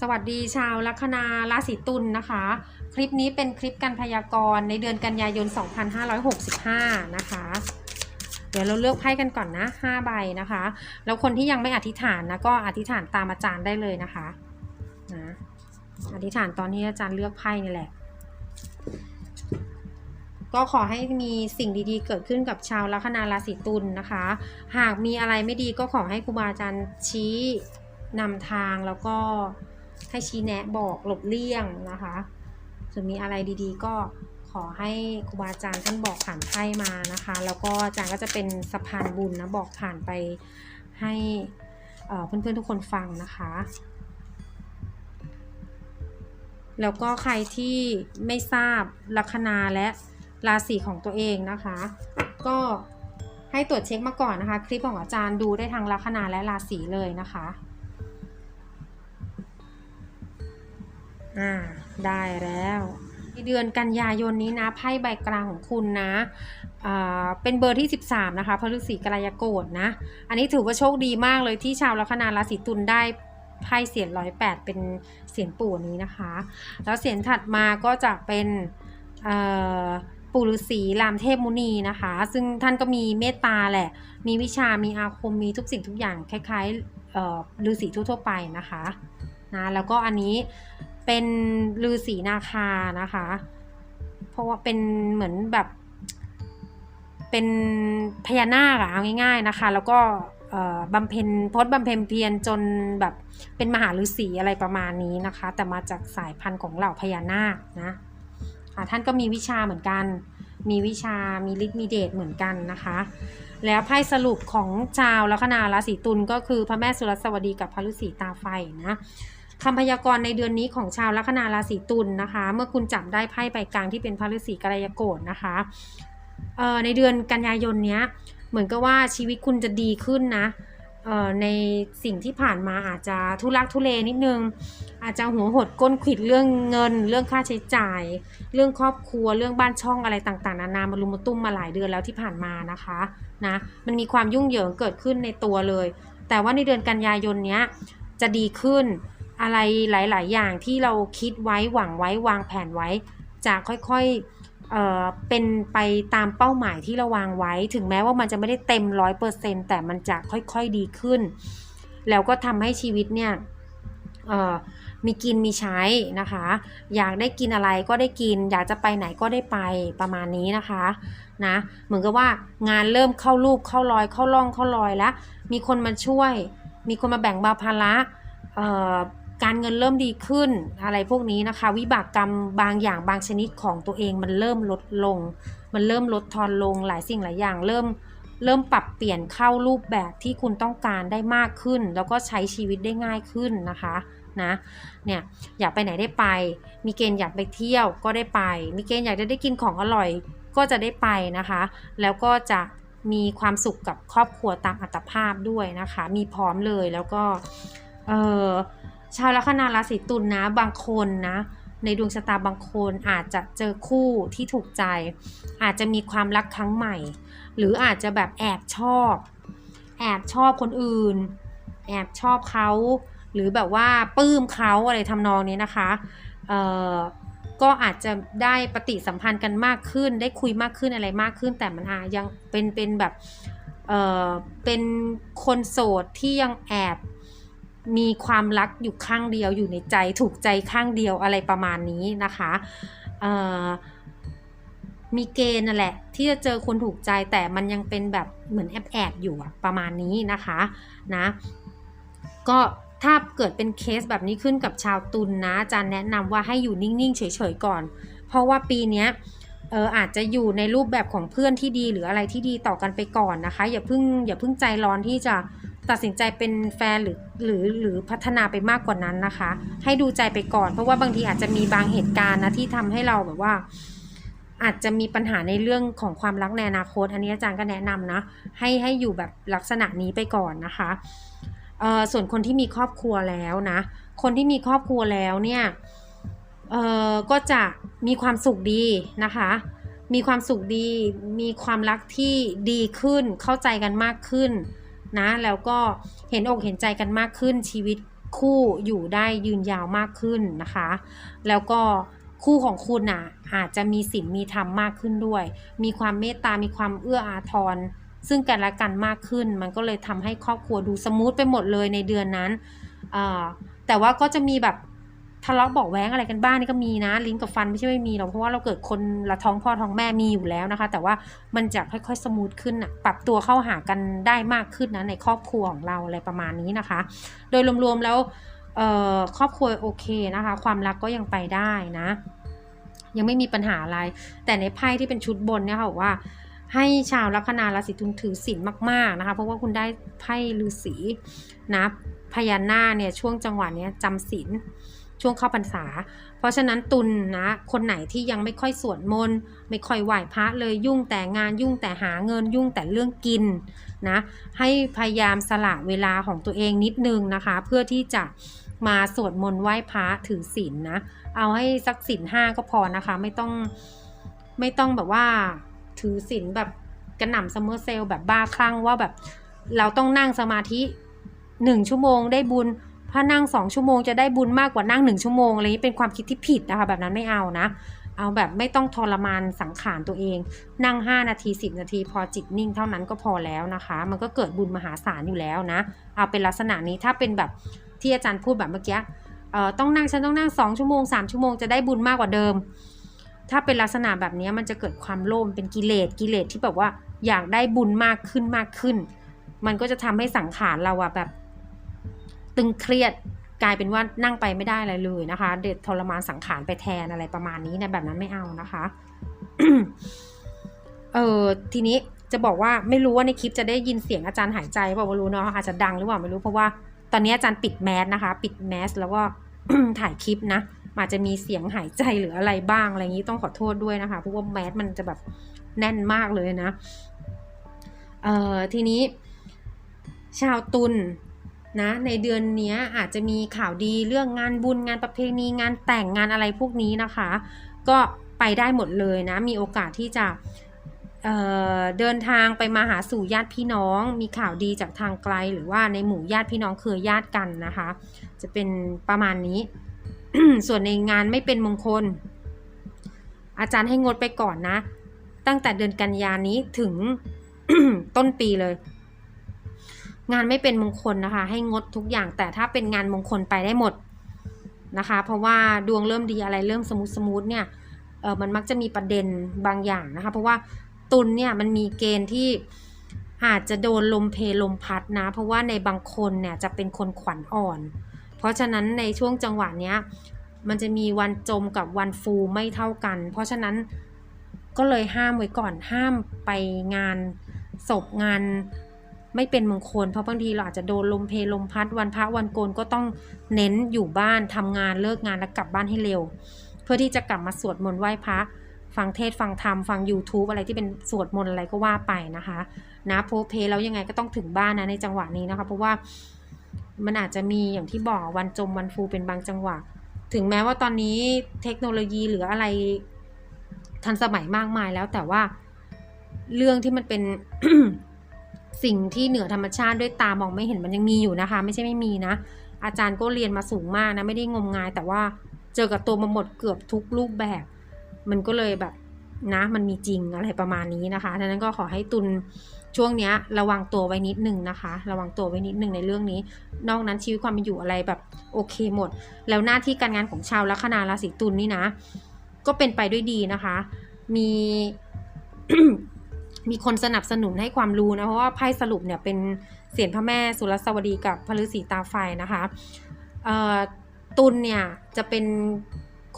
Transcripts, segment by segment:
สวัสดีชาวลัคนาราศีตุลนะคะ คลิปนี้เป็นคลิปการพยากรณ์ในเดือนกันยายน 2565 นะคะ เดี๋ยวเราเลือกไพ่กันก่อนนะ 5 ใบนะคะ แล้วคนที่ยังไม่อธิษฐานนะก็อธิษฐานตามอาจารย์ได้เลยนะคะนะอธิษฐานตอนที่อาจารย์เลือกไพ่นี่แหละ ก็ขอให้มีสิ่งดีๆ เกิดขึ้นกับชาวลัคนาราศีตุลนะคะ หากมีอะไรไม่ดีก็ขอให้ครูบาอาจารย์ชี้นำทางแล้วก็ ให้ชี้แนะบอกหลบเลี่ยงนะคะส่วนมีอะไรดีๆ ก็ขอให้ครูบาอาจารย์ท่านบอกผ่านไพ่มานะคะ แล้วก็อาจารย์ก็จะเป็นสะพานบุญนะบอกผ่านไปให้เพื่อนๆทุกคนฟังนะคะ แล้วก็ใครที่ไม่ทราบลัคนาและราศีของตัวเองนะคะ ก็ให้ตรวจเช็คมาก่อนนะคะ คลิปของอาจารย์ดูได้ทางลัคนาและราศีเลยนะคะ อ่าได้แล้วในเดือนกันยายนนี้นะไพ่ใบกลางของคุณนะเป็นเบอร์ที่ 13 นะคะพฤศรีกรายโกฏนะ อันนี้ถือว่าโชคดีมากเลยที่ชาวลัคนาราศีตุลได้ไพ่เสียนร้อยแปดเป็นเสียนปู่นี้นะคะ แล้วเสียนถัดมาก็จะเป็นปู่ฤาษีรามเทพมุนีนะคะ ซึ่งท่านก็มีเมตตาแหละ มีวิชามีอาคมมีทุกสิ่งทุกอย่างคล้ายๆฤาษีทั่วๆไปนะคะนะแล้วก็อันนี้ เป็นฤาษีนาคานะคะ เพราะว่าเป็นเหมือนแบบ เป็นพญานาคอะเอาง่าย ๆนะคะ แล้วก็บำเพ็ญพจน์บำเพ็ญเพียรจนแบบเป็นมหาฤาษีอะไรประมาณนี้นะคะ แต่มาจากสายพันธุ์ของเหล่าพญานาคนะะท่านก็มีวิชาเหมือนกัน มีวิชามีฤทธิ์มีเดชเหมือนกันนะคะ แล้วไพ่สรุปของชาวลัคนาราศีตุลก็คือพระแม่สุรสวดีกับพระฤาษีตาไฟนะ คำพยากรณ์ในเดือนนี้ของชาวลัคนาราศีตุลนะคะ เมื่อคุณจับได้ไพ่ใบกลางที่เป็นพระฤาษีกรายโกฏนะคะในเดือนกันยายนเนี้ยเหมือนกับว่าชีวิตคุณจะดีขึ้นนะในสิ่งที่ผ่านมาอาจจะทุลักทุเลนิดนึง อาจจะหัวหดก้นขิดเรื่องเงิน เรื่องค่าใช้จ่าย เรื่องครอบครัวเรื่องบ้านช่องอะไรต่างๆ นานามารุมมาตุ้มมาหลายเดือนแล้วที่ผ่านมานะคะนะมันมีความยุ่งเหยิงเกิดขึ้นในตัวเลย แต่ว่าในเดือนกันยายนเนี้ยจะดีขึ้น อะไรหลาย ๆ อย่างที่เราคิดไว้หวังไว้วางแผนไว้ จะค่อยๆเอ่อเป็นไปตามเป้าหมายที่เราวางไว้ ถึงแม้ว่ามันจะไม่ได้เต็มร้อยเปอร์เซ็นแต่มันจะค่อยๆดีขึ้น แล้วก็ทำให้ชีวิตเนี่ยเอ่อมีกินมีใช้นะคะ อยากได้กินอะไรก็ได้กิน อยากจะไปไหนก็ได้ไปประมาณนี้นะคะนะเหมือนกับว่างานเริ่มเข้ารูปเข้ารอยเข้าร่องเข้ารอยแล้ว มีคนมาช่วย มีคนมาแบ่งเบาภาระเอ่อ การเงินเริ่มดีขึ้นอะไรพวกนี้นะคะ วิบากกรรมบางอย่างบางชนิดของตัวเองมันเริ่มลดลง มันเริ่มลดทอนลงหลายสิ่งหลายอย่างเริ่มเริ่มปรับเปลี่ยนเข้ารูปแบบที่คุณต้องการได้มากขึ้น แล้วก็ใช้ชีวิตได้ง่ายขึ้นนะคะนะเนี่ยอยากไปไหนได้ไป มีเกณฑ์อยากไปเที่ยวก็ได้ไป มีเกณฑ์อยากจะได้กินของอร่อยก็จะได้ไปนะคะ แล้วก็จะมีความสุขกับครอบครัวตามอัตภาพด้วยนะคะ มีพร้อมเลยแล้วก็เออ ชาวลัคนาราศีตุลนะบางคนนะในดวงชะตาบางคนอาจจะเจอคู่ที่ถูกใจ อาจจะมีความรักครั้งใหม่ หรืออาจจะแบบแอบชอบ แอบชอบคนอื่น แอบชอบเขาหรือแบบว่าปลื้มเขาอะไรทำนองนี้นะคะเอ่อก็อาจจะได้ปฏิสัมพันธ์กันมากขึ้น ได้คุยมากขึ้นอะไรมากขึ้น แต่มันอายังเป็นเป็นแบบเอ่อเป็นคนโสดที่ยังแอบ มีความรักอยู่ข้างเดียวอยู่ในใจถูกใจข้างเดียวอะไรประมาณนี้นะคะมีเกณฑ์นั่นแหละ ที่จะเจอคนถูกใจแต่มันยังเป็นแบบเหมือนแอบแอบอยู่ประมาณนี้นะคะนะก็ถ้าเกิดเป็นเคสแบบนี้ขึ้นกับชาวตุลนะจารย์แนะนำว่าให้อยู่นิ่งๆเฉยๆก่อน เพราะว่าปีนี้เอออาจจะอยู่ในรูปแบบของเพื่อนที่ดีหรืออะไรที่ดีต่อกันไปก่อนนะคะ อย่าเพิ่งอย่าเพิ่งใจร้อนที่จะ ตัดสินใจเป็นแฟนหรือหรือหรือพัฒนาไปมากกว่านั้นนะคะ ให้ดูใจไปก่อน เพราะว่าบางทีอาจจะมีบางเหตุการณ์นะที่ทำให้เราแบบว่า อาจจะมีปัญหาในเรื่องของความรักในอนาคต อันนี้อาจารย์ก็แนะนำนะให้ให้อยู่แบบลักษณะนี้ไปก่อนนะคะเอ่อส่วนคนที่มีครอบครัวแล้วนะ คนที่มีครอบครัวแล้วเนี่ยเอ่อก็จะมีความสุขดีนะคะ มีความสุขดี มีความรักที่ดีขึ้น เข้าใจกันมากขึ้น นะแล้วก็เห็นอกเห็นใจกันมากขึ้นชีวิตคู่อยู่ได้ยืนยาวมากขึ้นนะคะ แล้วก็คู่ของคุณอะอาจจะมีศีลมีธรรมมากขึ้นด้วย มีความเมตตา มีความเอื้ออาทร ซึ่งกันและกันมากขึ้น มันก็เลยทำให้ครอบครัวดูสมูทไปหมดเลยในเดือนนั้น แต่ว่าก็จะมีแบบ ทะเลาะบอกแว้งอะไรกันบ้างนี่ก็มีนะ ลิ้นกับฟันไม่ใช่ไม่มีหรอกเพราะว่าเราเกิดคนละท้องพ่อท้องแม่มีอยู่แล้วนะคะ แต่ว่ามันจะค่อยๆสมูทขึ้นอะปรับตัวเข้าหากันได้มากขึ้นนะในครอบครัวของเราอะไรประมาณนี้นะคะ โดยรวมๆแล้วเออครอบครัวโอเคนะคะ ความรักก็ยังไปได้นะ ยังไม่มีปัญหาอะไร แต่ในไพ่ที่เป็นชุดบนเนี่ยค่ะบอกว่า ให้ชาวลัคนาราศีตุลถือศีลมาก ๆนะคะ เพราะว่าคุณได้ไพ่ฤาษีนะพญานาคเนี่ยช่วงจังหวะเนี้ยจำศีล ช่วงเข้าพรรษา เพราะฉะนั้นตุลนะคนไหนที่ยังไม่ค่อยสวดมนต์ไม่ค่อยไหว้พระเลยยุ่งแต่งานยุ่งแต่หาเงินยุ่งแต่เรื่องกินนะให้พยายามสละเวลาของตัวเองนิดนึงนะคะ เพื่อที่จะมาสวดมนต์ไหว้พระถือศีลนะเอาให้สักศีลห้าก็พอนะคะ ไม่ต้องไม่ต้องแบบว่าถือศีลแบบกระหน่ำซัมเมอร์เซลแบบบ้าคลั่งว่าแบบเราต้องนั่งสมาธิหนึ่งชั่วโมงได้บุญ ถ้านั่งสองชั่วโมงจะได้บุญมากกว่านั่งหนึ่งชั่วโมงอะไรนี้เป็นความคิดที่ผิดนะคะแบบนั้นไม่เอานะ เอาแบบไม่ต้องทรมานสังขารตัวเอง นั่ง 5 นาที 10 นาที พอจิตนิ่งเท่านั้นก็พอแล้วนะคะ มันก็เกิดบุญมหาศาลอยู่แล้วนะ เอาเป็นลักษณะนี้ถ้าเป็นแบบที่อาจารย์พูดแบบเมื่อกี้เอ่อต้องนั่งฉันต้องนั่งสองชั่วโมงสามชั่วโมงจะได้บุญมากกว่าเดิม ถ้าเป็นลักษณะแบบนี้มันจะเกิดความโลภเป็นกิเลสกิเลสที่แบบว่าอยากได้บุญมากขึ้นมากขึ้น มันก็จะทำให้สังขารเราอะแบบ ตึงเครียดกลายเป็นว่านั่งไปไม่ได้อะไรเลยนะคะ เด็ดทรมานสังขารไปแทนอะไรประมาณนี้นะแบบนั้นไม่เอานะคะเออทีนี้จะบอกว่าไม่รู้ว่าในคลิปจะได้ยินเสียงอาจารย์หายใจเปล่าไม่รู้เนาะอาจจะดังหรือเปล่าไม่รู้เพราะว่าตอนนี้อาจารย์ปิดแมสนะคะ ปิดแมสแล้วก็ถ่ายคลิปนะอาจจะมีเสียงหายใจหรืออะไรบ้างอะไรอย่างนี้ต้องขอโทษด้วยนะคะเพราะว่าแมสมันจะแบบแน่นมากเลยนะเอ่อทีนี้ ชาวตุล นะในเดือนนี้อาจจะมีข่าวดีเรื่องงานบุญงานประเพณีงานแต่งงานอะไรพวกนี้นะคะ ก็ไปได้หมดเลยนะ มีโอกาสที่จะเเดินทางไปมาหาสู่ญาติพี่น้อง มีข่าวดีจากทางไกล หรือว่าในหมู่ญาติพี่น้องเครือญาติกันนะคะ จะเป็นประมาณนี้ ส่วนในงานไม่เป็นมงคล อาจารย์ให้งดไปก่อนนะ ตั้งแต่เดือนกันยานี้ถึงต้นปีเลย งานไม่เป็นมงคลนะคะ ให้งดทุกอย่างแต่ถ้าเป็นงานมงคลไปได้หมดนะคะ เพราะว่าดวงเริ่มดีอะไรเริ่มสมูทสมูทเนี่ยเออมันมักจะมีประเด็นบางอย่างนะคะ เพราะว่าตุลเนี่ยมันมีเกณฑ์ที่อาจจะโดนลมเพลลมพัดนะ เพราะว่าในบางคนเนี่ยจะเป็นคนขวัญอ่อน เพราะฉะนั้นในช่วงจังหวะเนี้ยมันจะมีวันจมกับวันฟูไม่เท่ากัน เพราะฉะนั้นก็เลยห้ามไว้ก่อนห้ามไปงานศพงาน ไม่เป็นมงคล เพราะบางทีเราอาจจะโดนลมเพลลมพัดวันพระวันโกนก็ต้องเน้นอยู่บ้านทำงานเลิกงานแล้วกลับบ้านให้เร็ว เพื่อที่จะกลับมาสวดมนต์ไหว้พระฟังเทศฟังธรรม ฟัง YouTube อะไรที่เป็นสวดมนต์อะไรก็ว่าไปนะคะนะโพสเพแล้วยังไงก็ต้องถึงบ้านนะในจังหวะนี้นะคะ เพราะว่ามันอาจจะมีอย่างที่บอกวันจมวันฟูเป็นบางจังหวะ ถึงแม้ว่าตอนนี้เทคโนโลยีหรืออะไรทันสมัยมากมายแล้วแต่ว่าเรื่องที่มันเป็น สิ่งที่เหนือธรรมชาติด้วยตามองไม่เห็นมันยังมีอยู่นะคะ ไม่ใช่ไม่มีนะ อาจารย์ก็เรียนมาสูงมากนะไม่ได้งมงาย แต่ว่าเจอกับตัวมาหมดเกือบทุกรูปแบบ มันก็เลยแบบนะมันมีจริงอะไรประมาณนี้นะคะดังนั้นก็ขอให้ตุนช่วงเนี้ยระวังตัวไว้นิดหนึ่งนะคะ ระวังตัวไว้นิดหนึ่งในเรื่องนี้ นอกนั้นชีวิตความเป็นอยู่อะไรแบบโอเคหมด แล้วหน้าที่การงานของชาวลัคนาราศีตุลนี่นะ ก็เป็นไปด้วยดีนะคะ มี มีคนสนับสนุนให้ความรู้นะ เพราะว่าไพ่สรุปเนี่ยเป็นเสียงพระแม่สุรสวดีกับพระฤาษีตาไฟนะคะตุลเนี่ยจะเป็น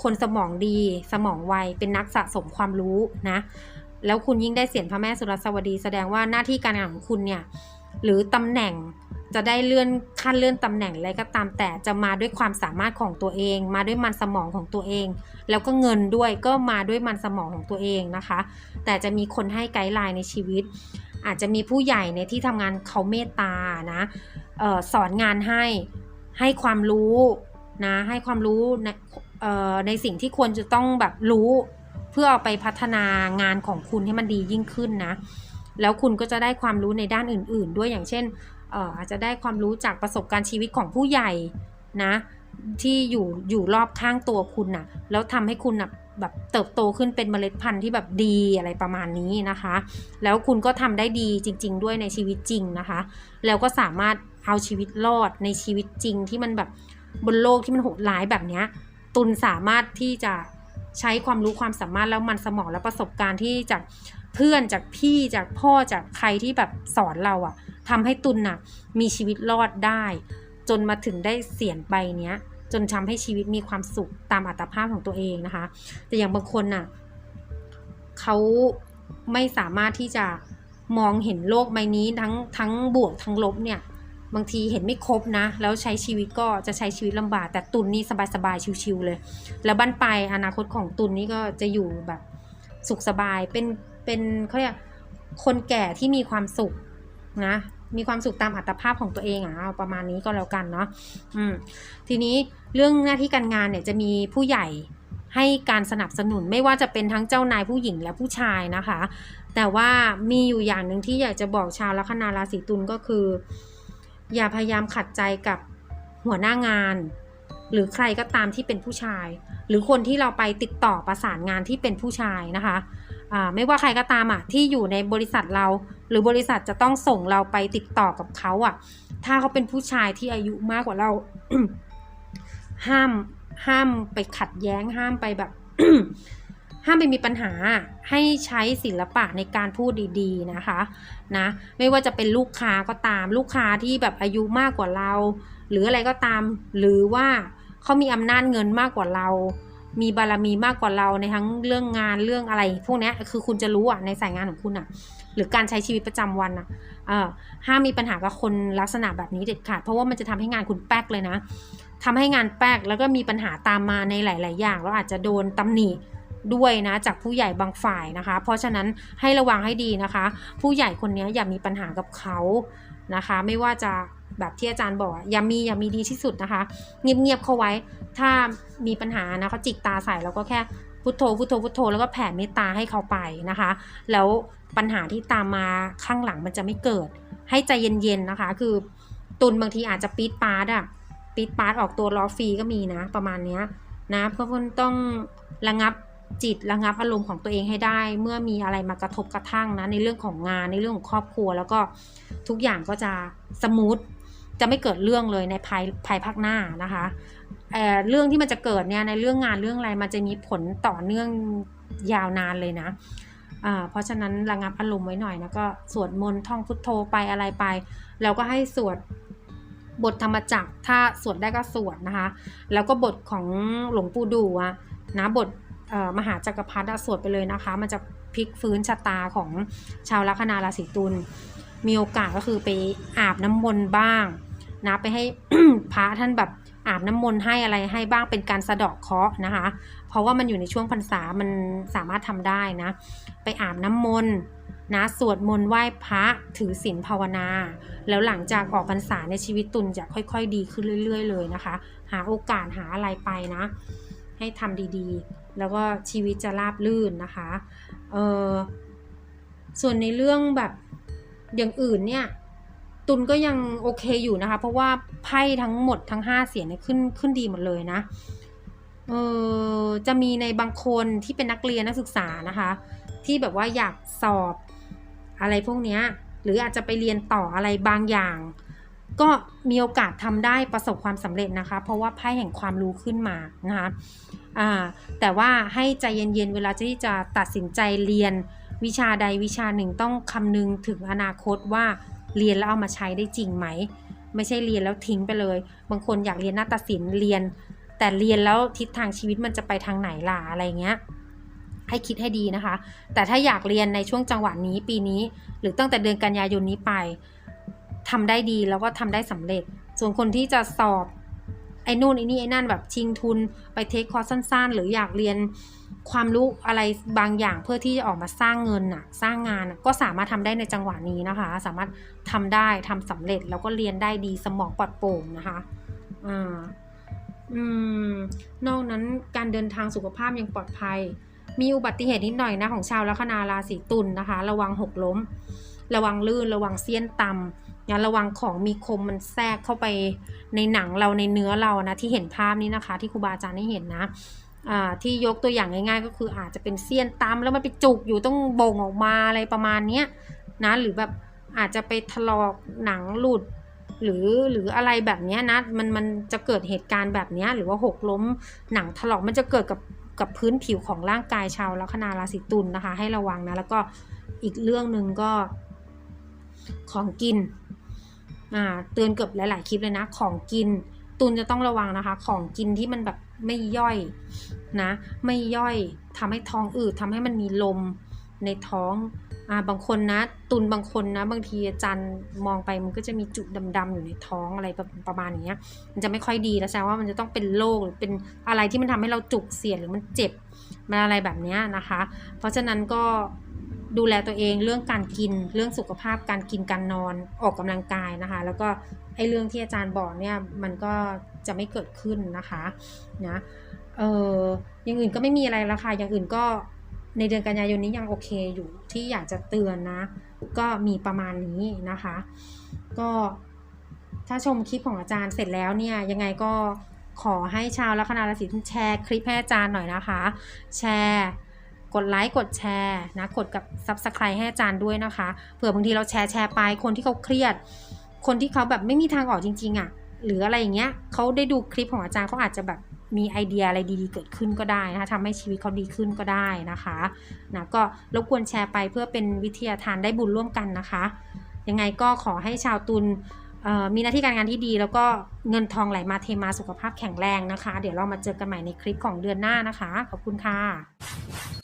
คนสมองดีสมองไวเป็นนักสะสมความรู้นะ แล้วคุณยิ่งได้เสียงพระแม่สุรสวดี แสดงว่าหน้าที่การงานของคุณเนี่ยหรือตำแหน่ง จะได้เลื่อนขั้นเลื่อนตำแหน่งอะไรก็ตามแต่จะมาด้วยความสามารถของตัวเอง มาด้วยมันสมองของตัวเอง แล้วก็เงินด้วยก็มาด้วยมันสมองของตัวเองนะคะ แต่จะมีคนให้ไกด์ไลน์ในชีวิต อาจจะมีผู้ใหญ่ในที่ทำงานเขาเมตตานะออสอนงานให้ให้ความรู้นะให้ความรู้ในในสิ่งที่ควรจะต้องแบบรู้ เพื่อเอาไปพัฒนางานของคุณให้มันดียิ่งขึ้นนะแล้วคุณก็จะได้ความรู้ในด้านอื่น ๆ ด้วยอย่างเช่น อาจจะได้ความรู้จากประสบการณ์ชีวิตของผู้ใหญ่นะที่อยู่อยู่รอบข้างตัวคุณน่ะแล้วทำให้คุณน่ะแบบเติบโตขึ้นเป็นเมล็ดพันธุ์ที่แบบดีอะไรประมาณนี้นะคะ แล้วคุณก็ทำได้ดีจริง ๆ ด้วยในชีวิตจริงนะคะ แล้วก็สามารถเอาชีวิตรอดในชีวิตจริงที่มันแบบบนโลกที่มันโหดร้ายแบบเนี้ยตุนสามารถที่จะใช้ความรู้ความสามารถแล้วมันสมองและประสบการณ์ที่จากเพื่อนจากพี่จากพ่อจากใครที่แบบสอนเราอะ ทำให้ตุนน่ะมีชีวิตรอดได้ จนมาถึงได้เสียนใบเนี้ย จนทำให้ชีวิตมีความสุขตามอัตภาพของตัวเองนะคะ แต่อย่างบางคนน่ะเขาไม่สามารถที่จะมองเห็นโลกใบนี้ทั้งทั้งบวกทั้งลบเนี่ยบางทีเห็นไม่ครบนะ แล้วใช้ชีวิตก็จะใช้ชีวิตลำบาก แต่ตุนนี่สบายๆชิวๆเลย แล้วบ้านปลายอนาคตของตุนนี่ก็จะอยู่แบบสุขสบายเป็นเป็นเขาเรียกคนแก่ที่มีความสุข นะมีความสุขตามอัตภาพของตัวเองอะเอาประมาณนี้ก็แล้วกันเนาะอืมทีนี้เรื่องหน้าที่การงานเนี่ยจะมีผู้ใหญ่ให้การสนับสนุนไม่ว่าจะเป็นทั้งเจ้านายผู้หญิงและผู้ชายนะคะ แต่ว่ามีอยู่อย่างหนึ่งที่อยากจะบอกชาวลัคนาราศีตุลก็คือ อย่าพยายามขัดใจกับหัวหน้างาน หรือใครก็ตามที่เป็นผู้ชาย หรือคนที่เราไปติดต่อประสานงานที่เป็นผู้ชายนะคะ ไม่ว่าใครก็ตามอะที่อยู่ในบริษัทเรา หรือบริษัทจะต้องส่งเราไปติดต่อกับเขาอะ ถ้าเขาเป็นผู้ชายที่อายุมากกว่าเรา ห้ามห้ามไปขัดแย้งห้ามไปแบบ ห้ามไปมีปัญหาให้ใช้ศิลปะในการพูดดี ๆนะคะ นะ ไม่ว่าจะเป็นลูกค้าก็ตาม ลูกค้าที่แบบอายุมากกว่าเรา หรืออะไรก็ตาม หรือว่าเขามีอำนาจเงินมากกว่าเรา มีบารมีมากกว่าเราในทั้งเรื่องงานเรื่องอะไร พวกนี้คือคุณจะรู้อะในสายงานของคุณอะ หรือการใช้ชีวิตประจำวันอะห้ามมีปัญหากับคนลักษณะแบบนี้เด็ดขาดเพราะว่ามันจะทำให้งานคุณแป๊กเลยนะทำให้งานแป๊กแล้วก็มีปัญหาตามมาในหลาย ๆ อย่างแล้วอาจจะโดนตำหนิด้วยนะจากผู้ใหญ่บางฝ่ายนะคะ เพราะฉะนั้นให้ระวังให้ดีนะคะ ผู้ใหญ่คนนี้อย่ามีปัญหากับเขานะคะ ไม่ว่าจะ แบบที่อาจารย์บอกอะย่ามีอย่ามีดีที่สุดนะคะ เงียบๆเข้าไว้ ถ้ามีปัญหานะเขาจิกตาใส่เราก็แค่พุทโธพุทโธพุทโธแล้วก็แผ่เมตตาให้เขาไปนะคะ แล้วปัญหาที่ตามมาข้างหลังมันจะไม่เกิด ให้ใจเย็นๆนะคะ คือตุนบางทีอาจจะปี๊ดปาร์ดอะปี๊ดปาร์ดออกตัวล้อฟรีก็มีนะ ประมาณเนี้ยนะเพราะคุณต้องระงับจิตระงับอารมณ์ของตัวเองให้ได้ เมื่อมีอะไรมากระทบกระทั่งนะในเรื่องของงานในเรื่องของครอบครัว แล้วก็ทุกอย่างก็จะสมูท จะไม่เกิดเรื่องเลยในภายภายภาคหน้านะคะเเรื่องที่มันจะเกิดเนี่ยในเรื่องงานเรื่องอะไรมันจะมีผลต่อเนื่องยาวนานเลยนะเพราะฉะนั้นระงับอารมณ์ไว้หน่อยนะก็สวดมนต์ท่องพุทโธไปอะไรไป แล้วก็ให้สวดบทธรรมจักรถ้าสวดได้ก็สวดนะคะ แล้วก็บทของหลวงปู่ดูอะนะบทมหาจักรพรรดิสวดไปเลยนะคะ มันจะพลิกฟื้นชะตาของชาวลัคนาราศีตุล มีโอกาสก็คือไปอาบน้ำมนต์บ้างนะไปให้พระท่านแบบอาบน้ำมนต์ให้อะไรให้บ้างเป็นการสะเดาะเคราะห์นะคะ เพราะว่ามันอยู่ในช่วงพรรษามันสามารถทำได้นะ ไปอาบน้ำมนต์นะสวดมนต์ไหว้พระถือศีลภาวนา แล้วหลังจากออกพรรษาในชีวิตตุนจะค่อยๆ ดีขึ้นเรื่อย ๆ เลยนะคะ หาโอกาสหาอะไรไปนะ ให้ทำดีๆ แล้วก็ชีวิตจะราบลื่นนะคะเออส่วนในเรื่องแบบ อย่างอื่นเนี่ยตุนก็ยังโอเคอยู่นะคะ เพราะว่าไพ่ทั้งหมดทั้งห้าเสียงเนี่ยขึ้นขึ้นดีหมดเลยนะเออจะมีในบางคนที่เป็นนักเรียนนักศึกษานะคะ ที่แบบว่าอยากสอบอะไรพวกเนี้ยหรืออาจจะไปเรียนต่ออะไรบางอย่าง ก็มีโอกาสทำได้ประสบความสำเร็จนะคะ เพราะว่าไพ่แห่งความรู้ขึ้นมานะคะแต่ว่าให้ใจเย็นๆเวลาที่จะตัดสินใจเรียน วิชาใดวิชาหนึ่งต้องคำนึงถึงอนาคตว่าเรียนแล้วเอามาใช้ได้จริงไหม ไม่ใช่เรียนแล้วทิ้งไปเลย บางคนอยากเรียนนาฏศิลป์เรียน แต่เรียนแล้วทิศทางชีวิตมันจะไปทางไหนล่ะอะไรเงี้ยให้คิดให้ดีนะคะ แต่ถ้าอยากเรียนในช่วงจังหวะนี้ปีนี้ หรือตั้งแต่เดือนกันยายนนี้ไปทำได้ดีแล้วก็ทำได้สำเร็จ ส่วนคนที่จะสอบ ไอ้นู่นไอ้นี่ไอ้นั่นแบบชิงทุนไปเทคคอร์สสั้น ๆ หรืออยากเรียนความรู้อะไรบางอย่างเพื่อที่จะออกมาสร้างเงินน่ะสร้างงานก็สามารถทำได้ในจังหวะนี้นะคะ สามารถทำได้ทำสำเร็จแล้วก็เรียนได้ดีสมองปลอดโปร่งนะคะอ่าอืมนอกนั้นการเดินทางสุขภาพยังปลอดภัย มีอุบัติเหตุนิดหน่อยนะของชาวลัคนาราศีตุลนะคะ ระวังหกล้ม ระวังลื่นระวังเสี้ยนตำ นะระวังของมีคมมันแทรกเข้าไปในหนังเราในเนื้อเรานะที่เห็นภาพนี้นะคะ ที่ครูบาอาจารย์ให้เห็นนะที่ยกตัวอย่างง่าย ๆ ก็คืออาจจะเป็นเสี้ยนตำแล้วมันไปจุกอยู่ต้องบ่งออกมาอะไรประมาณเนี้ยนะหรือแบบอาจจะไปถลอกหนังหลุดหรือหรืออะไรแบบนี้นะมันมันจะเกิดเหตุการณ์แบบนี้หรือว่าหกล้มหนังถลอกมันจะเกิดกับกับพื้นผิวของร่างกายชาวลัคนาราศีตุลนะคะ ให้ระวังนะแล้วก็อีกเรื่องหนึ่งก็ของกิน เตือนเกือบหลาย ๆ คลิปเลยนะ ของกินตุลจะต้องระวังนะคะ ของกินที่มันแบบไม่ย่อยนะ ไม่ย่อยทำให้ท้องอืดทำให้มันมีลมในท้องอ่าบางคนนะ ตุลบางคนนะ บางทีอาจารย์มองไปมันก็จะมีจุดดำๆอยู่ในท้องอะไรประประมาณอย่างเงี้มันจะไม่ค่อยดีแล้วแสดงว่ามันจะต้องเป็นโรคหรือเป็นอะไรที่มันทำให้เราจุกเสียดหรือมันเจ็บมันอะไรแบบนี้นะคะ เพราะฉะนั้นก็ ดูแลตัวเองเรื่องการกินเรื่องสุขภาพการกินการนอนออกกำลังกายนะคะ แล้วก็ไอ้เรื่องที่อาจารย์บอกเนี่ยมันก็จะไม่เกิดขึ้นนะคะนะเอออย่างอื่นก็ไม่มีอะไรล้วค่ะอย่างอื่นก็ในเดือนกันยายนนี้ยังโอเคอยู่ที่อยากจะเตือนนะ ก็มีประมาณนี้นะคะ ก็ถ้าชมคลิปของอาจารย์เสร็จแล้วเนี่ยยังไงก็ขอให้ชาวลัคนาราศีตุลแชร์คลิปให้อาจารย์หน่อยนะคะ แชร์ กดไลค์กดแชร์นะกดกับ Subscribe ให้อาจารย์ด้วยนะคะเผื่อบางทีเราแชร์แชร์ไปคนที่เขาเครียด คนที่เขาแบบไม่มีทางออกจริง ๆอะ่ะหรืออะไรอย่างเงี้ยเขาได้ดูคลิปของอาจารย์เขาอาจจะแบบมีไอเดียอะไรดีๆเกิดขึ้นก็ได้นะคะทำให้ชีวิตเขาดีขึ้นก็ได้นะคะนะก็รบกวนแชร์ไปเพื่อเป็นวิทยาทานได้บุญร่วมกันนะคะ ยังไงก็ขอให้ชาวตุลมีหน้าที่การงานที่ดี แล้วก็เงินทองไหลมาเทมาสุขภาพแข็งแรงนะคะ เดี๋ยวเรามาเจอกันใหม่ในคลิปของเดือนหน้านะคะ ขอบคุณค่ะ